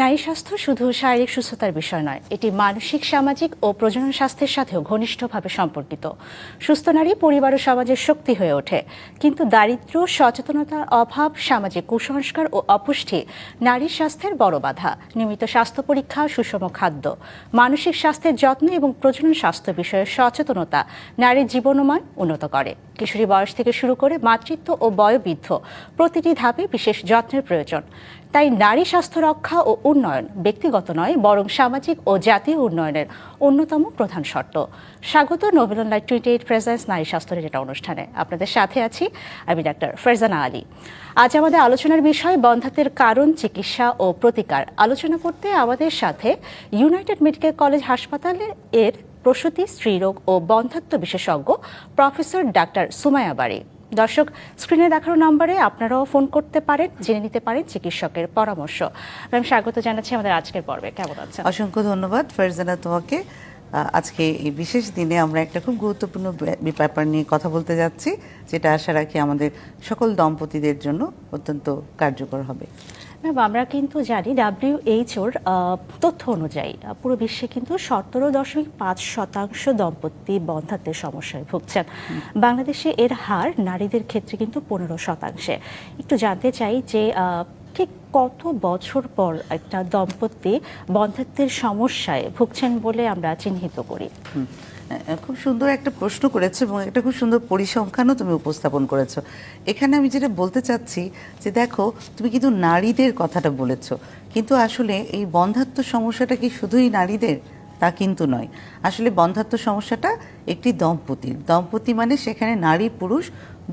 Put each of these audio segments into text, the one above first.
নারী স্বাস্থ্য শুধু শারীরিক সুস্থতার বিষয় নয়, এটি মানসিক, সামাজিক ও প্রজনন স্বাস্থ্যের সাথেও ঘনিষ্ঠভাবে সম্পর্কিত। সুস্থ নারী পরিবার ও সমাজের শক্তি হয়ে ওঠে, কিন্তু দারিদ্র্য সচেতনতার অভাব, সামাজিক কুসংস্কার ও অপুষ্টি নারীর স্বাস্থ্যের বড় বাধা। নিয়মিত স্বাস্থ্য পরীক্ষা, সুষম খাদ্য, মানসিক স্বাস্থ্যের যত্ন এবং প্রজনন স্বাস্থ্য বিষয়ে সচেতনতা নারীর জীবনমান উন্নত করে। কিশোরী বয়স থেকে শুরু করে মাতৃত্ব ও বয়োবৃদ্ধ প্রতিটি ধাপে বিশেষ যত্নের প্রয়োজন। তাই নারী স্বাস্থ্য রক্ষা ও উন্নয়ন ব্যক্তিগত নয়, বরং সামাজিক ও জাতীয় উন্নয়নের অন্যতম প্রধান শর্ত। স্বাগত novel light twenty eight presents নারী স্বাস্থ্য এটা অনুষ্ঠানে। আপনাদের সাথে আছি আমি ডাক্তার ফেরজানা আলী। আজ আমাদের আলোচনার বিষয় বন্ধাত্বের কারণ, চিকিৎসা ও প্রতিকার। আলোচনা করতে আমাদের সাথে ইউনাইটেড মেডিকেল কলেজ হাসপাতালের এর প্রসূতি, স্ত্রীরোগ ও বন্ধাত্ব বিশেষজ্ঞ প্রফেসর ডাক্তার সুমায়া বাড়ি। দর্শক, স্ক্রিনে দেখানো নম্বরে আপনারাও ফোন করতে পারেন, জেনে নিতে পারেন চিকিৎসকের পরামর্শ। ম্যাম, স্বাগত জানাচ্ছি আমাদের আজকের পর্বে। কেমন আছেন? অসংখ্য ধন্যবাদ। ফারজানা তোমাকে আজকে এই বিশেষ দিনে আমরা একটা খুব গুরুত্বপূর্ণ ব্যাপার নিয়ে কথা বলতে যাচ্ছি, যেটা আশা রাখি আমাদের সকল দম্পতিদের জন্য অত্যন্ত কার্যকর হবে। ম্যাম আমরা কিন্তু জানি ডাব্লিউএইচওর তথ্য অনুযায়ী পুরো বিশ্বে কিন্তু সতেরো দশমিক পাঁচ শতাংশ দম্পতি বন্ধাত্বের সমস্যায় ভুগছেন। বাংলাদেশে এর হার নারীদের ক্ষেত্রে কিন্তু পনেরো শতাংশে। একটু জানতে চাই যে ঠিক কত বছর পর একটা দম্পতি বন্ধাত্বের সমস্যায় ভুগছেন বলে আমরা চিহ্নিত করি? খুব সুন্দর একটা প্রশ্ন করেছ এবং একটা খুব সুন্দর পরিসংখ্যানও তুমি উপস্থাপন করেছ। এখানে আমি যেটা বলতে চাচ্ছি যে দেখো, তুমি কিন্তু নারীদের কথাটা বলেছ, কিন্তু আসলে এই বন্ধাত্ম সমস্যাটা কি শুধুই নারীদের? তা কিন্তু নয়। আসলে বন্ধাত্ম সমস্যাটা একটি দম্পতির দম্পতি মানে সেখানে নারী, পুরুষ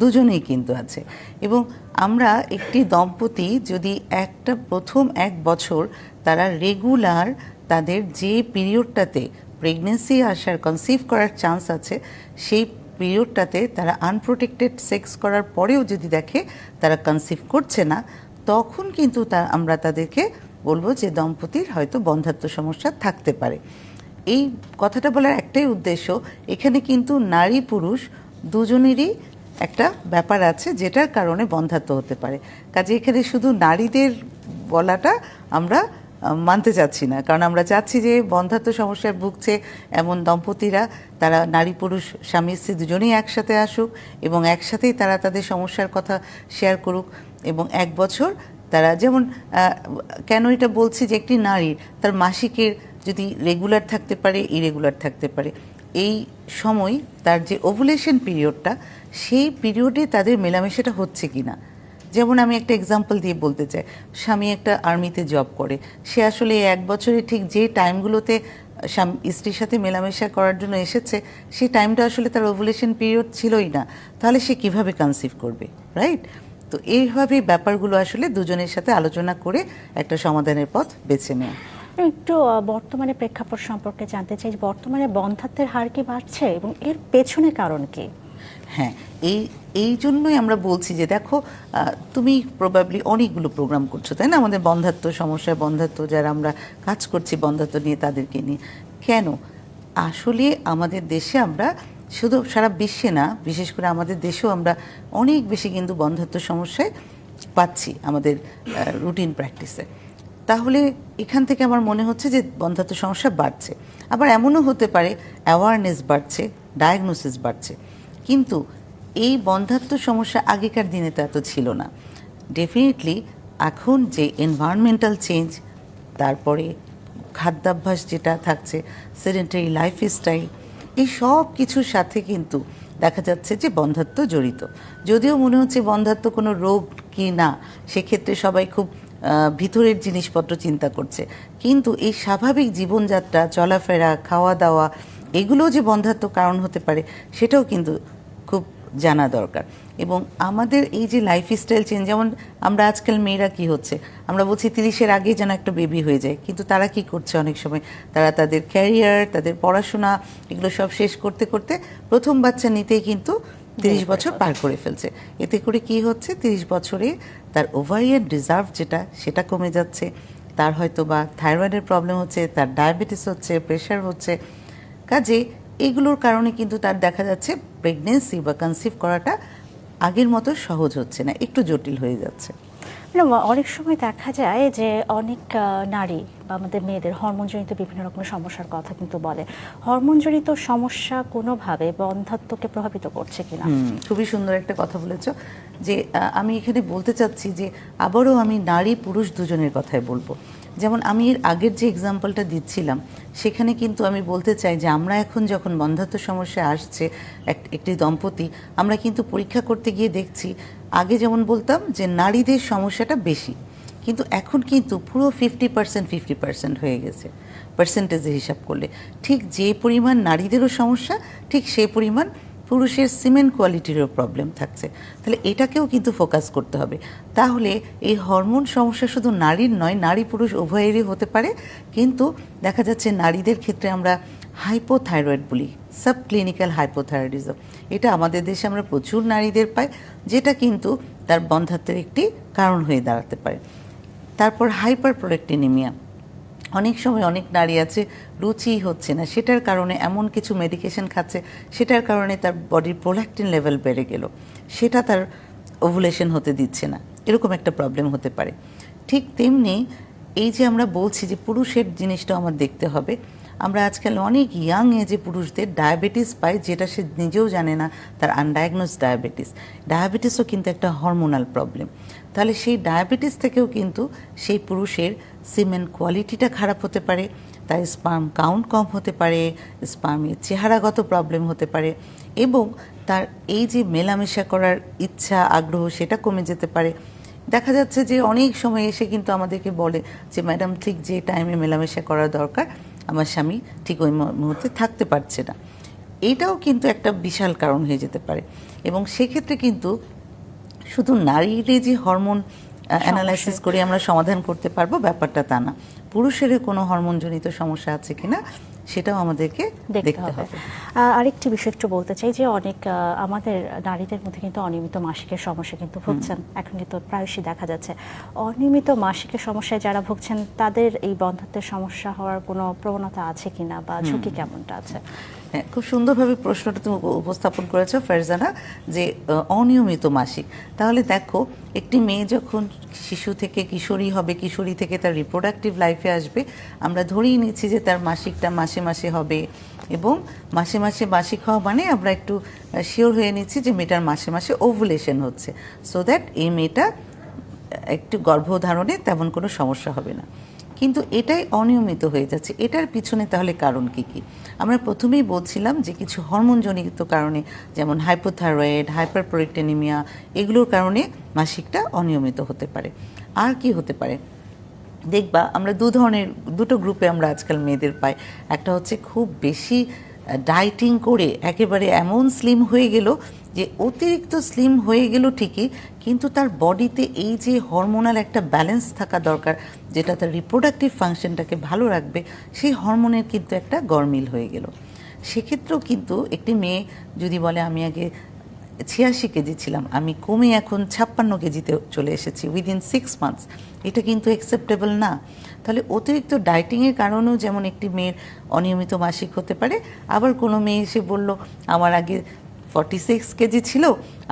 দুজনেই কিন্তু আছে। এবং আমরা একটি দম্পতি যদি একটা প্রথম এক বছর তারা রেগুলার তাদের যে পিরিয়ডটাতে প্রেগনেন্সি আসার কনসিভ করার চান্স আছে, সেই পিরিয়ডটাতে তারা আনপ্রোটেক্টেড সেক্স করার পরেও যদি দেখে তারা কনসিভ করছে না, তখন কিন্তু তা, আমরা তাদেরকে বলব যে দম্পতির হয়তো বন্ধাত্ব সমস্যা থাকতে পারে। এই কথাটা বলার একটাই উদ্দেশ্য, এখানে কিন্তু নারী পুরুষ দুজনেরই একটা ব্যাপার আছে যেটার কারণে বন্ধাত্ব হতে পারে। কাজে এখানে শুধু নারীদের বলাটা আমরা মানতে চাচ্ছি না। কারণ আমরা চাচ্ছি যে বন্ধাত্ম সমস্যায় ভুগছে এমন দম্পতিরা, তারা নারী, পুরুষ, স্বামী, স্ত্রী দুজনেই একসাথে আসুক এবং একসাথেই তারা তাদের সমস্যার কথা শেয়ার করুক এবং এক বছর তারা যেমন কেন এটা বলছি যে একটি নারীর তার মাসিকের যদি রেগুলার থাকতে পারে ইরেগুলার থাকতে পারে, এই সময় তার যে ওভুলেশন পিরিয়ডটা সেই পিরিয়ডে তাদের মেলামেশাটা হচ্ছে কিনা? যেমন আমি একটা এক্সাম্পল দিয়ে বলতে চাই। স্বামী একটা আর্মিতে জব করে। সে আসলে এক বছরে ঠিক যে টাইমগুলোতে স্ত্রীর সাথে মেলামেশা করার জন্য এসেছে সেই টাইমটা আসলে তার ওভুলেশন পিরিয়ড ছিলই না। তাহলে সে কীভাবে কনসিভ করবে রাইট তো এইভাবে ব্যাপারগুলো আসলে দুজনের সাথে আলোচনা করে একটা সমাধানের পথ বেছে নেওয়া একটু বর্তমানে প্রেক্ষাপট সম্পর্কে জানতে চাই বর্তমানে বন্ধাত্বের হার কি বাড়ছে এবং এর পেছনে কারণ কি? হ্যাঁ এই এই জন্যই আমরা বলছি যে দেখো তুমি প্রবাবলি অনেকগুলো প্রোগ্রাম করছ, তাই না? আমাদের বন্ধাত্ম সমস্যায় বন্ধাত্ম যারা আমরা কাজ করছি বন্ধাত্ব নিয়ে তাদেরকে নিয়ে। কেন? আসলে আমাদের দেশে আমরা শুধু সারা বিশ্বে না, বিশেষ করে আমাদের দেশেও আমরা অনেক বেশি কিন্তু বন্ধাত্ব সমস্যায় পাচ্ছি আমাদের রুটিন প্র্যাকটিসে তাহলে এখান থেকে আমার মনে হচ্ছে যে বন্ধাত্ব সমস্যা বাড়ছে। আবার এমনও হতে পারে অ্যাওয়ারনেস বাড়ছে ডায়াগনোসিস বাড়ছে। কিন্তু এই বন্ধাত্ম সমস্যা আগেকার দিনে তো এত ছিল না। ডেফিনেটলি এখন যে এনভায়রনমেন্টাল চেঞ্জ তারপরে খাদ্যাভ্যাস যেটা থাকছে সেডেন্টারি লাইফস্টাইল এই সব কিছুর সাথে কিন্তু দেখা যাচ্ছে যে বন্ধাত্ব জড়িত। যদিও মনে হচ্ছে বন্ধাত্ম কোনো রোগ কি না, সেক্ষেত্রে সবাই খুব ভিতরের জিনিসপত্র চিন্তা করছে। কিন্তু এই স্বাভাবিক জীবনযাত্রা, চলাফেরা খাওয়া দাওয়া এগুলোও যে বন্ধাত্ব কারণ হতে পারে, সেটাও কিন্তু জানা দরকার। এবং আমাদের এই যে লাইফস্টাইল চেঞ্জ যেমন আমরা আজকাল মেয়েরা কি হচ্ছে? আমরা বলছি তিরিশের আগেই যেন একটা বেবি হয়ে যায়। কিন্তু তারা কি করছে অনেক সময়? তারা তাদের ক্যারিয়ার তাদের পড়াশোনা এগুলো সব শেষ করতে করতে প্রথম বাচ্চা নিতেই কিন্তু তিরিশ বছর পার করে ফেলছে। এতে করে কি হচ্ছে? তিরিশ বছরে তার ওভারিয়ান রিজার্ভ যেটা সেটা কমে যাচ্ছে। তার হয়তো বা থাইরয়েডের প্রবলেম হচ্ছে তার ডায়াবেটিস হচ্ছে প্রেশার হচ্ছে। কাজে এগুলোর কারণে কিন্তু তার দেখা যাচ্ছে প্রেগনেন্সি বা কনসিভ করাটা আগের মতো সহজ হচ্ছে না একটু জটিল হয়ে যাচ্ছে। অনেক সময় দেখা যায় যে অনেক নারী বা আমাদের মেয়েদের হরমোনজনিত বিভিন্ন রকমের সমস্যার কথা কিন্তু বলে। হরমোনজনিত সমস্যা কোনোভাবে বন্ধাত্মকে প্রভাবিত করছে কিনা? খুবই সুন্দর একটা কথা বলেছ যে আমি এখানে বলতে চাচ্ছি যে আবারও আমি নারী পুরুষ দুজনের কথাই বলব। যেমন আমি এর আগের যে এক্সাম্পলটা দিচ্ছিলাম, সেখানে কিন্তু আমি বলতে চাই যে আমরা এখন যখন বন্ধাত্ম সমস্যা আসছে এক- একটি দম্পতি, আমরা কিন্তু পরীক্ষা করতে গিয়ে দেখছি, আগে যেমন বলতাম যে নারীদের সমস্যাটা বেশি, কিন্তু এখন কিন্তু পুরো ফিফটি পার্সেন্ট ফিফটি পার্সেন্ট হয়ে গেছে পার্সেন্টেজে হিসাব করলে। ঠিক যে পরিমাণ নারীদেরও সমস্যা, ঠিক সেই পরিমাণ পুরুষের সিমেন্ট কোয়ালিটিরও প্রবলেম থাকছে। তাহলে এটাকেও কিন্তু ফোকাস করতে হবে। তাহলে এই হরমোন সমস্যা শুধু নারীর নয়, নারী পুরুষ উভয়েরই হতে পারে। কিন্তু দেখা যাচ্ছে নারীদের ক্ষেত্রে আমরা হাইপোথাইরয়েড বলি সাব ক্লিনিক্যাল হাইপোথাইরয়েডিজম এটা আমাদের দেশে আমরা প্রচুর নারীদের পাই, যেটা কিন্তু তার বন্ধাত্বের একটি কারণ হয়ে দাঁড়াতে পারে। তারপর হাইপার প্রোলেক্টিনিমিয়া অনেক সময় অনেক নারী আছে রুচি হচ্ছে না। সেটার কারণে এমন কিছু মেডিকেশন খাচ্ছে, সেটার কারণে তার বডির প্রোল্যাক্টিন লেভেল বেড়ে গেল। সেটা তার ওভুলেশন হতে দিচ্ছে না। এরকম একটা প্রবলেম হতে পারে। ঠিক তেমনি এই যে আমরা বলছি যে পুরুষের জিনিসটা আমার দেখতে হবে, আমরা আজকাল অনেক ইয়াং এজে পুরুষদের ডায়াবেটিস পাই, যেটা সে নিজেও জানে না, তার আনডায়াগনোস ডায়াবেটিস ডায়াবেটিসও কিন্তু একটা হরমোনাল প্রবলেম তাহলে সেই ডায়াবেটিস থেকেও কিন্তু সেই পুরুষের সিমেন্ট কোয়ালিটিটা খারাপ হতে পারে তার স্পার্ম কাউন্ট কম হতে পারে স্পার্মের চেহারাগত প্রবলেম হতে পারে এবং তার এই যে মেলামেশা করার ইচ্ছা, আগ্রহ, সেটা কমে যেতে পারে। দেখা যাচ্ছে যে অনেক সময় এসে কিন্তু আমাদেরকে বলে যে, ম্যাডাম, ঠিক যে টাইমে মেলামেশা করা দরকার, আমার স্বামী ঠিক ওই মুহূর্তে থাকতে পারছে না। এইটাও কিন্তু একটা বিশাল কারণ হয়ে যেতে পারে এবং সেক্ষেত্রে কিন্তু শুধু নারীরে যে হরমোন অ্যানালাইসিস করে আমরা সমাধান করতে পারব ব্যাপারটা তা না। পুরুষেরও কোনো হরমোনজনিত সমস্যা আছে কিনা সেটাও আমাদেরকে দেখতে হবে। আরেকটি বিষয় একটু বলতে চাই যে অনেক আমাদের নারীদের মধ্যে কিন্তু অনিয়মিত মাসিকের সমস্যা কিন্তু ভুগছেন। এখন কিন্তু প্রায়শই দেখা যাচ্ছে। অনিয়মিত মাসিকের সমস্যায় যারা ভুগছেন তাদের এই বন্ধাত্বের সমস্যা হওয়ার কোনো প্রবণতা আছে কিনা বা ঝুঁকি কেমনটা আছে? হ্যাঁ খুব সুন্দরভাবে প্রশ্নটা তুমি উপস্থাপন করেছ, ফারজানা, যে অনিয়মিত মাসিক। তাহলে দেখো, একটি মেয়ে যখন শিশু থেকে কিশোরী হবে, কিশোরী থেকে তার রিপ্রোডাক্টিভ লাইফে আসবে, আমরা ধরেই নিচ্ছি যে তার মাসিকটা মাসে মাসে হবে এবং মাসে মাসে মাসিক হওয়া মানে আমরা একটু শিওর হয়ে নিচ্ছি যে মেয়েটার মাসে মাসে ওভুলেশন হচ্ছে। সো দ্যাট এই মেয়েটা, একটু গর্ভধারণে তেমন কোনো সমস্যা হবে না। কিন্তু এটাই অনিয়মিত হয়ে যাচ্ছে। এটার পিছনে তাহলে কারণ কি কি? আমরা প্রথমেই বলছিলাম যে কিছু হরমোনজনিত কারণে, যেমন হাইপোথাইরয়েড হাইপারপ্রোটেনিমিয়া এগুলোর কারণে মাসিকটা অনিয়মিত হতে পারে। আর কি হতে পারে? দেখবা, আমরা দু ধরনের, দুটো গ্রুপে আমরা আজকাল মেয়েদের পাই। একটা হচ্ছে খুব বেশি ডাইটিং করে একেবারে এমন স্লিম হয়ে গেল যে অতিরিক্ত স্লিম হয়ে গেল ঠিকই, কিন্তু তার বডিতে এই যে হরমোনাল একটা ব্যালেন্স থাকা দরকার, যেটা তার রিপ্রোডাক্টিভ ফাংশনটাকে ভালো রাখবে, সেই হরমোনের কিন্তু একটা গরমিল হয়ে গেল। সেক্ষেত্রেও কিন্তু একটি মেয়ে যদি বলে, আমি আগে ছিয়াশি কেজি ছিলাম। আমি কমে এখন ছাপ্পান্ন কেজিতে চলে এসেছি উইদিন সিক্স মান্থস এটা কিন্তু অ্যাকসেপ্টেবল না। তাহলে অতিরিক্ত ডায়েটিংয়ের কারণেও যেমন একটি মেয়ের অনিয়মিত মাসিক হতে পারে আবার কোনো মেয়ে এসে বলল আমার আগে ফর্টি সিক্স কেজি ছিল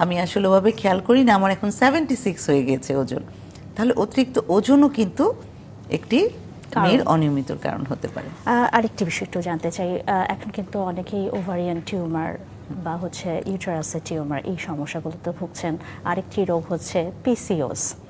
আমি আসলে ওভাবে খেয়াল করি না আমার এখন সেভেন্টি সিক্স হয়ে গেছে ওজন। তাহলে অতিরিক্ত ওজনও কিন্তু একটি। মেয়ের অনিয়মিতর কারণ হতে পারে। আরেকটি বিষয় একটু জানতে চাই। এখন কিন্তু অনেকেই ওভারিয়ান টিউমার বা হচ্ছে ইউটারাসে টিউমার এই সমস্যাগুলোতে ভুগছেন। আরেকটি রোগ হচ্ছে পিসিওস।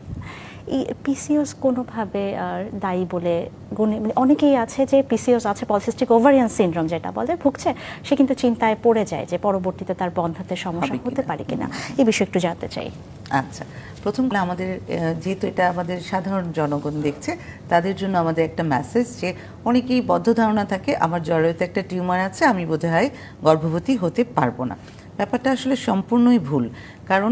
পিসিওস কোনোভাবে আহ, দায়ী বলে গণে মানে অনেকেই আছে যে পিসিওস আছে পলিসিস্টিক ওভারিয়ান সিনড্রোম যেটা বলে ভুগছে। সে কিন্তু চিন্তায় পড়ে যায় যে পরবর্তীতে তার বন্ধাত্বের সমস্যা হতে। পারে কিনা। এই বিষয়ে একটু জানতে চাই। আচ্ছা। প্রথম আমাদের যেহেতু এটা আমাদের সাধারণ জনগণ দেখছে তাদের জন্য আমাদের একটা মেসেজ যে অনেকেই বদ্ধ ধারণা থাকে আমার জরায়ুতে একটা টিউমার আছে আমি বোধহয় গর্ভবতী হতে পারব না। ব্যাপারটা আসলে সম্পূর্ণই ভুল। কারণ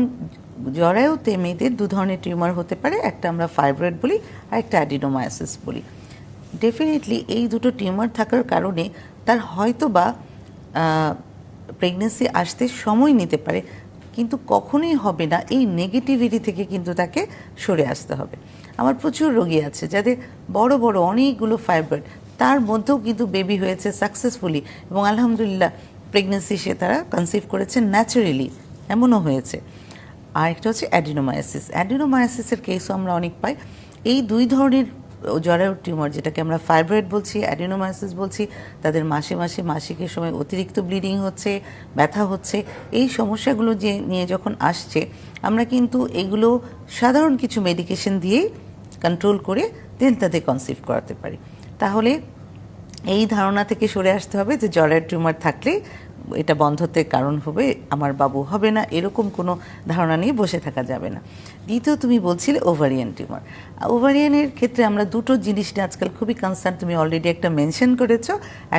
জরায়ুতে মেয়েদের দু ধরনের টিউমার হতে পারে, একটা আমরা ফাইব্রয়েড বলি, আর একটা অ্যাডিনোমায়াসিস বলি। ডেফিনেটলি এই দুটো টিউমার থাকার কারণে তার হয়তো বা প্রেগনেন্সি আসতে সময় নিতে পারে, কিন্তু কখনোই হবে না, এই নেগেটিভিটি থেকে কিন্তু তাকে সরে আসতে হবে। আমার প্রচুর রোগী আছে যাদের বড় বড় অনেকগুলো ফাইব্রয়েড, তার মধ্যেও কিন্তু বেবি হয়েছে সাকসেসফুলি এবং আলহামদুলিল্লাহ প্রেগনেন্সি সে তারা কনসিভ করেছে ন্যাচারালি এমনও হয়েছে। আর একটা হচ্ছে অ্যাডিনোমায়াসিস অ্যাডিনোমায়াসিসের কেসও আমরা অনেক পাই। এই দুই ধরনের জরায়ুর টিউমার যেটাকে আমরা ফাইব্রয়েড বলছি অ্যাডিনোমায়াসিস বলছি, তাদের মাসে মাসে মাসিকের সময় অতিরিক্ত ব্লিডিং হচ্ছে, ব্যথা হচ্ছে। এই সমস্যাগুলো যে নিয়ে যখন আসছে, আমরা কিন্তু এগুলো সাধারণ কিছু মেডিকেশন দিয়েই কন্ট্রোল করে দেন তাদের কনসিভ করাতে পারি। তাহলে এই ধারণা থেকে সরে আসতে হবে যে জরায়ুর টিউমার থাকলে এটা বন্ধত্বের কারণ হবে, আমার বাবু হবে না, এরকম কোনো ধারণা নিয়ে বসে থাকা যাবে না। দ্বিতীয়, তুমি বলছিলে ওভারিয়ান টিউমার ওভারিয়ানের ক্ষেত্রে আমরা দুটো জিনিস নিয়ে আজকাল খুবই কনসার্ন তুমি অলরেডি একটা মেনশন করেছ,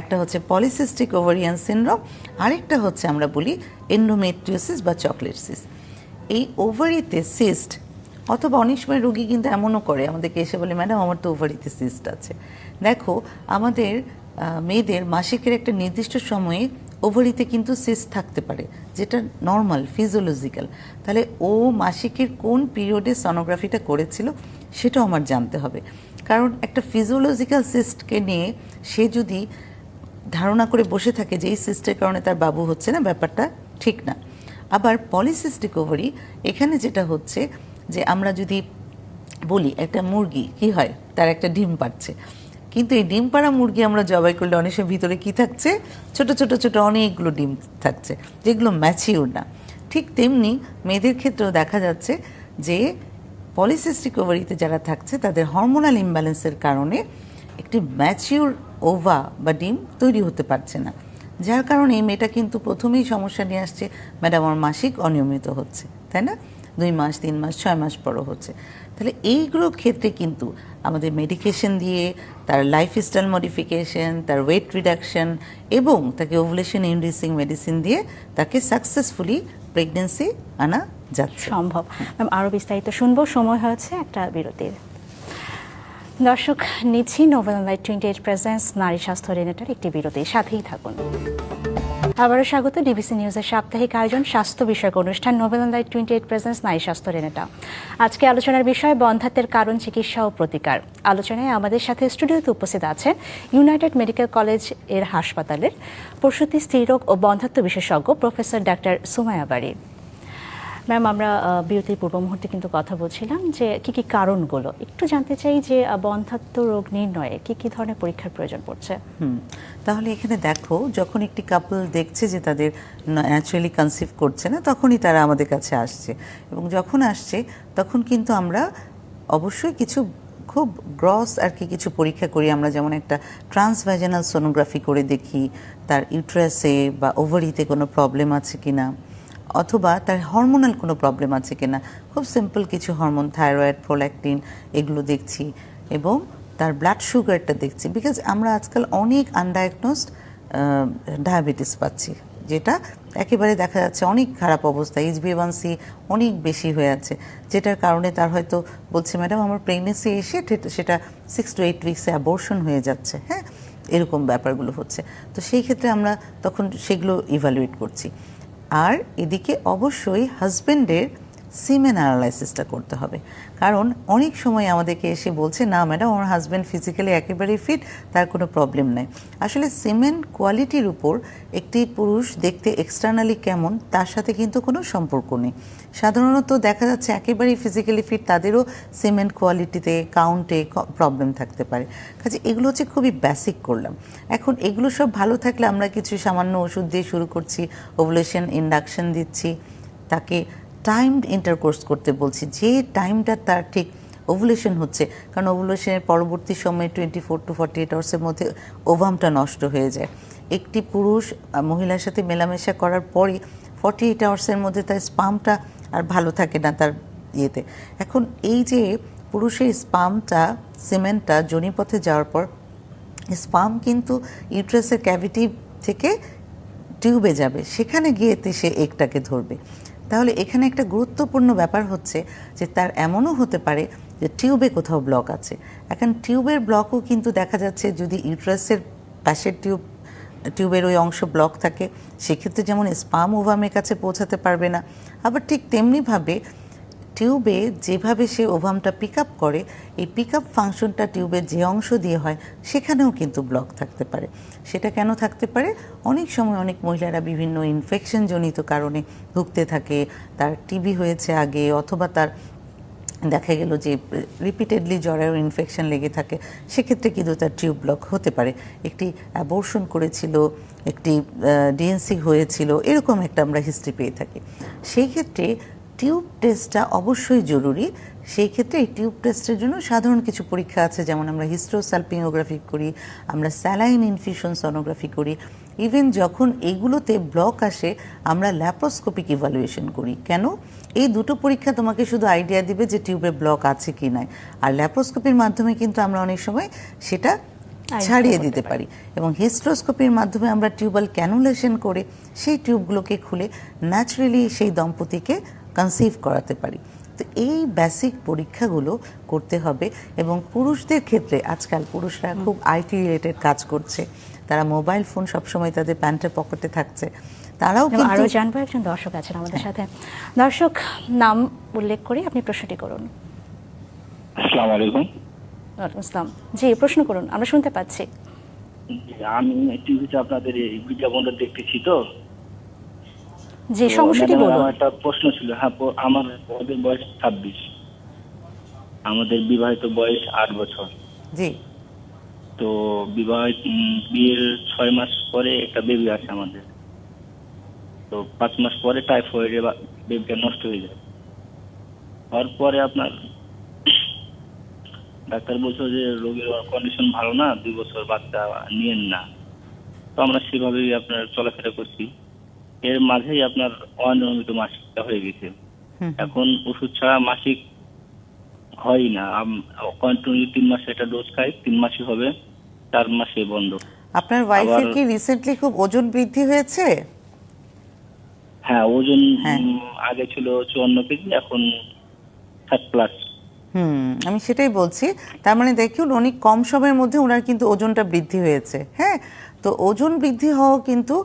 একটা হচ্ছে পলিসিস্টিক ওভারিয়ান সিনড্রোম আরেকটা হচ্ছে আমরা বলি এন্ডোমেট্রিওসিস বা চকলেটসিস এই ওভারিতে সিস্ট অথবা অনেক সময় রোগী কিন্তু এমনও করে, আমাদেরকে এসে বলে, ম্যাডাম, আমার তো ওভারিতে সিস্ট আছে। দেখো, আমাদের মেয়েদের মাসিকের একটা নির্দিষ্ট সময়ে ওভারিতে কিন্তু সিস্ট থাকতে পারে, যেটা নর্মাল ফিজিওলজিক্যাল তাহলে ও মাসিকের কোন পিরিয়ডে সনোগ্রাফিটা করেছিল, সেটাও আমার জানতে হবে। কারণ একটা ফিজিওলজিক্যাল সিস্টকে নিয়ে সে যদি ধারণা করে বসে থাকে যে এই সিস্টের কারণে তার বাবু হচ্ছে না, ব্যাপারটা ঠিক না। আবার পলিসিস্টিক ওভারি এখানে যেটা হচ্ছে যে আমরা যদি বলি, একটা মুরগি, কি হয়? তার একটা ডিম পাচ্ছে কিন্তু এই ডিম পাড়া মুরগি আমরা জবাই করলে অনেক সময় ভিতরে কী থাকছে? ছোট ছোট ছোট অনেকগুলো ডিম থাকছে, যেগুলো ম্যাচিউর না। ঠিক তেমনি মেয়েদের ক্ষেত্রেও দেখা যাচ্ছে যে পলিসিস্টিক ওভারিতে যারা থাকছে, তাদের হরমোনাল ইমব্যালেন্সের কারণে একটি ম্যাচিউর ওভা বা ডিম তৈরি হতে পারছে না। যার কারণে মেয়েটা কিন্তু প্রথমেই সমস্যা নিয়ে আসছে, ম্যাডাম, আমার মাসিক অনিয়মিত হচ্ছে। তাই না? দুই মাস, তিন মাস, ছয় মাস পরও হচ্ছে। তাহলে এইগুলোর ক্ষেত্রে কিন্তু আমাদের মেডিকেশন দিয়ে, তার লাইফস্টাইল মডিফিকেশন তার ওয়েট রিডাকশন এবং তাকে ওভুলেশন ইন্ডিউসিং মেডিসিন দিয়ে তাকে সাকসেসফুলি প্রেগনেন্সি আনা যাচ্ছে। সম্ভব। ম্যাম আরও বিস্তারিত শুনব। সময় হয়েছে একটা বিরতির। দর্শক, নিচ্ছি novel light twenty eight presents নারী স্বাস্থ্য রিলেটেড একটি বিরতির সাথেই থাকুন। আবারও স্বাগত ডিবিসি নিউজের সাপ্তাহিক আয়োজন, স্বাস্থ্য বিষয়ক অনুষ্ঠান novel light twenty eight presents নাই স্বাস্থ্য রেনেটা আজকে আলোচনার বিষয় বন্ধাত্বের কারণ, চিকিৎসা ও প্রতিকার। আলোচনায় আমাদের সাথে স্টুডিওতে উপস্থিত আছেন ইউনাইটেড মেডিকেল কলেজের হাসপাতালের প্রসূতি স্ত্রীরোগ ও বন্ধাত্ব বিশেষজ্ঞ প্রফেসর ডাক্তার সুমায়া বাড়ি। ম্যাম আমরা বিরতির পূর্ব মুহূর্তে কিন্তু কথা বলছিলাম যে কি কি কারণগুলো। একটু জানতে চাই যে আহ, বন্ধাত্ব রোগ নির্ণয়ে কি কি ধরনের পরীক্ষার প্রয়োজন পড়ছে? তাহলে এখানে দেখো যখন একটি কাপল দেখছে যে তাদের ন্যাচারালি কনসিভ করছে না তখনই তারা আমাদের কাছে আসছে। এবং যখন আসছে তখন কিন্তু আমরা অবশ্যই কিছু খুব গ্রস আর কি কিছু পরীক্ষা করি। আমরা যেমন একটা ট্রান্সভ্যাজেনাল সোনোগ্রাফি করে দেখি তার ইউট্রাসে বা ওভারিতে কোনো প্রবলেম আছে কিনা। অথবা তার হরমোনাল কোনো প্রবলেম আছে কিনা? খুব সিম্পল কিছু হরমোন থাইরয়েড প্রোল্যাকটিন এগুলো দেখছি এবং তার ব্লাড সুগারটা দেখছি। বিকজ আমরা আজকাল অনেক আনডায়াগনোসড ডায়াবেটিস পাচ্ছি, যেটা একেবারে দেখা যাচ্ছে অনেক খারাপ অবস্থা। এইচবিএওয়ানসি অনেক বেশি হয়ে আছে, যেটার কারণে তার হয়তো বলছে ম্যাডাম আমার প্রেগনেন্সি এসে সেটা সিক্স টু এইট উইক্সে অ্যাবর্শন হয়ে যাচ্ছে। হ্যাঁ এরকম ব্যাপারগুলো হচ্ছে। তো সেই ক্ষেত্রে আমরা তখন সেগুলো ইভ্যালুয়েট করছি। আর এদিকে অবশ্যই হাজবেন্ডের সিমেন অ্যানালাইসিসটা করতে হবে। কারণ অনেক সময় আমাদেরকে এসে বলছে, না ম্যাডাম আমার হাজব্যান্ড ফিজিক্যালি একেবারেই ফিট তার কোনো প্রবলেম নেই। আসলে সিমেন কোয়ালিটির উপর একটি পুরুষ দেখতে এক্সটার্নালি কেমন, তার সাথে কিন্তু কোনো সম্পর্ক নেই। সাধারণত দেখা যাচ্ছে একেবারেই ফিজিক্যালি ফিট তাদেরও সিমেন্ট কোয়ালিটিতে কাউন্টে প্রবলেম থাকতে পারে। কাজে এগুলো হচ্ছে খুবই বেসিক করলাম। এখন এগুলো সব ভালো থাকলে আমরা কিছু সামান্য ওষুধ দিয়ে শুরু করছি ওভুলেশন ইন্ডাকশন দিচ্ছি, তাকে টাইমড ইন্টারকোর্স করতে বলছি, যে টাইমটা তার ঠিক ওভুলেশন হচ্ছে, কারণ ওভুলেশনের পরবর্তী সময়ে twenty four to forty eight আওয়ার্সের মধ্যে ওভামটা নষ্ট হয়ে যায়। একটি পুরুষ মহিলার সাথে মেলামেশা করার পরে ফর্টি এইট আওয়ার্সের মধ্যে তার স্পামটা আর ভালো থাকে না তার ইয়েতে। এখন এই যে পুরুষের স্পামটা সিমেন্টটা জনিপথে যাওয়ার পর স্পাম কিন্তু ইউট্রাসের ক্যাভিটি থেকে টিউবে যাবে, সেখানে গিয়ে সে একটাকে ধরবে। তাহলে এখানে একটা গুরুত্বপূর্ণ ব্যাপার হচ্ছে যে তার এমনও হতে পারে যে টিউবে কোথাও ব্লক আছে। এখন টিউবের ব্লকও কিন্তু দেখা যাচ্ছে যদি ইউট্রাসের পাশের টিউব, টিউবের ওই অংশ ব্লক থাকে, সেক্ষেত্রে যেমন স্পাম ওভামের কাছে পৌঁছাতে পারবে না। আবার ঠিক তেমনিভাবে টিউবে যেভাবে সে ওভামটা পিক আপ করে, এই পিক আপ ফাংশনটা টিউবের যে অংশ দিয়ে হয়, সেখানেও কিন্তু ব্লক থাকতে পারে। সেটা কেন থাকতে পারে? অনেক সময় অনেক মহিলারা বিভিন্ন ইনফেকশনজনিত কারণে ভুগতে থাকে। তার টিবি হয়েছে আগে, অথবা তার দেখা গেল যে রিপিটেডলি জ্বরের ইনফেকশন লেগে থাকে, সেক্ষেত্রে কিন্তু তার টিউব ব্লক হতে পারে। একটি অ্যাবর্শন করেছিল, একটি ডিএনসি হয়েছিল, এরকম একটা আমরা হিস্ট্রি পেয়ে থাকি। সেই ক্ষেত্রে টিউব টেস্টটা অবশ্যই জরুরি। সেই ক্ষেত্রে এই টিউব টেস্টের জন্য সাধারণ কিছু পরীক্ষা আছে যেমন আমরা হিস্ট্রোসালপিংওগ্রাফি করি আমরা স্যালাইন ইনফিউশন সনোগ্রাফি করি। ইভেন যখন এগুলোতে ব্লক আসে আমরা ল্যাপ্রোস্কোপিক ইভালুয়েশন করি। কেন? এই দুটো পরীক্ষা তোমাকে শুধু আইডিয়া দিবে যে টিউবে ব্লক আছে কি নাই। আর ল্যাপ্রোস্কোপির মাধ্যমে কিন্তু আমরা অনেক সময় সেটা ছাড়িয়ে দিতে পারি। এবং হিস্ট্রোস্কোপির মাধ্যমে আমরা টিউবাল ক্যানুলেশন করে সেই টিউবগুলোকে খুলে ন্যাচারালি সেই দম্পতিকে কনসিভ করাতে পারি। তো এই বেসিক পরীক্ষাগুলো করতে হবে এবং পুরুষদের ক্ষেত্রে আজকাল পুরুষরা খুব আইটি রিলেটেড কাজ করছে। তারা মোবাইল ফোন সবসময় তাদের প্যান্টের পকেটে থাকছে। তারাও এবং কিন্তু আরও জানব একজন দর্শক আছেন আমাদের সাথে। দর্শক নাম উল্লেখ করে আপনি প্রশ্নটি করুন। আসসালামু আলাইকুম। ওয়ালাইকুম আসসালাম। জি প্রশ্ন করুন আমরা শুনতে পাচ্ছি। আমি টিভিতে আপনাদের এই বিজ্ঞাপনটা দেখতেছি তো। তো সমস্যাটি বলুন। একটা প্রশ্ন ছিল। হ্যাঁ আমার ওদের বয়স ছাব্বিশ। আমাদের বিবাহিত বয়স আট বছর। জি। তো বিবাহ বিয়ের ছয় মাস পরে একটা বেবি আসে আমাদের। তো পাঁচ মাস পরে টাইফয়েডে বেবিটা নষ্ট হয়ে যায়। হওয়ার পরে আপনার ডাক্তার বলছো যে রোগীর কন্ডিশন ভালো না দুই বছর বাচ্চা নিয়েন না। তো আমরা সেভাবেই আপনার চলাফেরা করছি। এর মাঝেই আপনার অনিয়মিত মাসিকটা হয়ে গেছে। এখন ওষুধ ছাড়া মাসিক হয় না। কন্টিনিউ তিন মাসে একটা ডোজ খাই তিন মাসই হবে চার মাসে বন্ধ। আপনার ওয়াইফের কি রিসেন্টলি খুব ওজন বৃদ্ধি হয়েছে? হ্যাঁ ওজন হ্যাঁ। আগে ছিল চুয়ান্ন কেজি এখন ষাট প্লাস হুম আমি সেটাই বলছি। তার মানে দেখুন অনেক কম সময়ের মধ্যে ওনার কিন্তু ওজনটা বৃদ্ধি হয়েছে। হ্যাঁ তো ওজন বৃদ্ধি হওয়া কিন্তু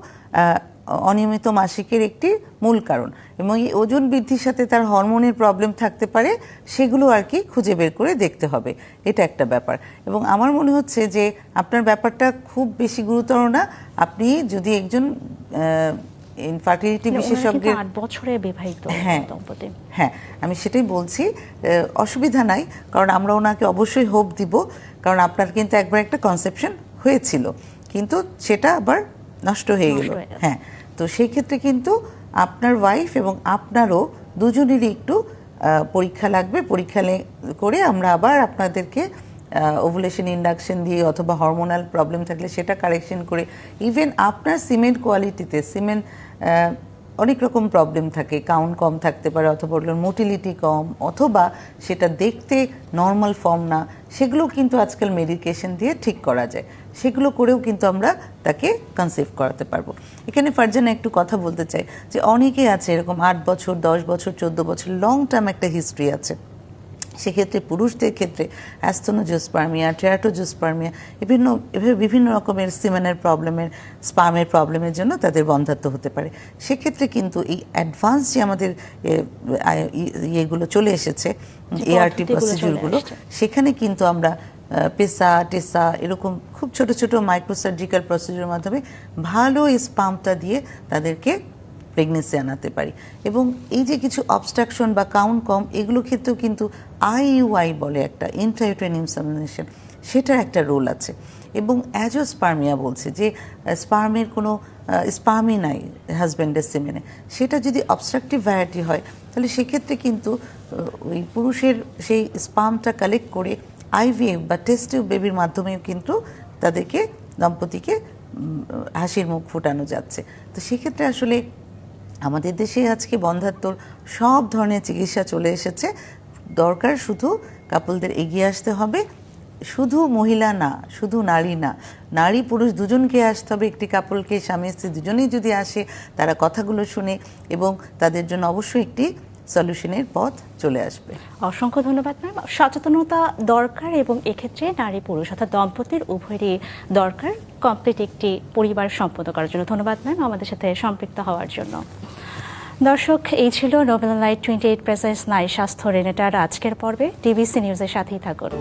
অনিয়মিত মাসিকের একটি মূল কারণ। এবং এই ওজন বৃদ্ধির সাথে তার হরমোনের প্রবলেম থাকতে পারে সেগুলো আর কি খুঁজে বের করে দেখতে হবে। এটা একটা ব্যাপার। এবং আমার মনে হচ্ছে যে আপনার ব্যাপারটা খুব বেশি গুরুতর না। আপনি যদি একজন ইনফার্টিলিটি ওনারা বিশেষজ্ঞের আট বছরে বিবাহিত হ্যাঁ। দম্পতি। হ্যাঁ আমি সেটাই বলছি অসুবিধা নাই কারণ আমরা ওনাকে অবশ্যই হোপ দিব। কারণ আপনার কিন্তু একবার একটা কনসেপশন হয়েছিল। কিন্তু সেটা আবার নষ্ট হয়ে গেল। হ্যাঁ তো সেই ক্ষেত্রে কিন্তু আপনার ওয়াইফ এবং আপনারও দুজনেরই একটু পরীক্ষা লাগবে। পরীক্ষা করে আমরা আবার আপনাদেরকে ওভুলেশন ইন্ডাকশন দিয়ে অথবা হরমোনাল প্রবলেম থাকলে সেটা কারেকশন করে ইভেন আপনার সিমেন্ট কোয়ালিটিতে সিমেন্ট অনেক রকম প্রবলেম থাকে। কাউন্ট কম থাকতে পারে, অথবা মোটিলিটি কম, অথবা সেটা দেখতে নর্মাল ফর্ম না, সেগুলো কিন্তু আজকাল মেডিকেশন দিয়ে ঠিক করা যায়। সেগুলো করেও কিন্তু আমরা তাকে কনসিভ করাতে পারব। এখানে ফারজানা একটু কথা বলতে চাই যে অনেকে আছে, এরকম আট বছর, দশ বছর, চোদ্দ বছর লং টার্ম একটা হিস্ট্রি আছে। সেক্ষেত্রে পুরুষদের ক্ষেত্রে অ্যাস্তনোজোস্পার্মিয়া টেরাটোজোস্পার্মিয়া বিভিন্ন এভাবে বিভিন্ন রকমের সিমেনের প্রবলেমের স্পামের প্রবলেমের জন্য তাদের বন্ধাত্ম হতে পারে। সেক্ষেত্রে কিন্তু এই অ্যাডভান্স যে আমাদের ইয়েগুলো চলে এসেছে এআরটি প্রসিডিউরগুলো সেখানে কিন্তু আমরা পেসা টেসা এরকম খুব ছোট ছোট মাইক্রোসার্জিক্যাল প্রসিডিউরের মাধ্যমে ভালো এই স্পামটা দিয়ে তাদেরকে প্রেগনেন্সি আনাতে পারি। এবং এই যে কিছু অবস্ট্রাকশন বা কাউন্ট কম, এগুলো ক্ষেত্রেও কিন্তু আইইউআই বলে একটা ইন্ট্রাইউটেন ইনসামিনেশন সেটার একটা রোল আছে। এবং অ্যাজোস্পার্মিয়া বলছে যে স্পার্মের কোনো স্পার্মি নাই হাজব্যান্ডের সিমেনে সেটা যদি অবস্ট্রাকটিভ ভ্যারাইটি হয়, তাহলে সেক্ষেত্রে কিন্তু ওই পুরুষের সেই স্পামটা কালেক্ট করে আইভিএফ বা টেস্টিভ বেবির মাধ্যমেও কিন্তু তাদেরকে দম্পতিকে হাসির মুখ ফুটানো যাচ্ছে। তো সেক্ষেত্রে আসলে আমাদের দেশে আজকে বন্ধাত্মর সব ধরনের চিকিৎসা চলে এসেছে। দরকার শুধু কাপলদের এগিয়ে আসতে হবে। শুধু মহিলা না, শুধু নারী না, নারী পুরুষ দুজনকে আসতে হবে। একটি কাপলকে স্বামী স্ত্রী দুজনেই যদি আসে, তারা কথাগুলো শুনে এবং তাদের জন্য অবশ্যই একটি সলিউশনের পথ চলে আসবে। অসংখ্য ধন্যবাদ, ম্যাম। সচেতনতা দরকার এবং এক্ষেত্রে নারী পুরুষ অর্থাৎ দম্পতির উভয়েরই দরকার কমপ্লিট একটি পরিবার সম্পন্ন করার জন্য। ধন্যবাদ, ম্যাম, আমাদের সাথে সম্পৃক্ত হওয়ার জন্য। দর্শক, এই ছিল novel light twenty eight presents নাই স্বাস্থ্য রেনেটার। আজকের পর্বে টিভিসি নিউজের সাথেই থাকুন।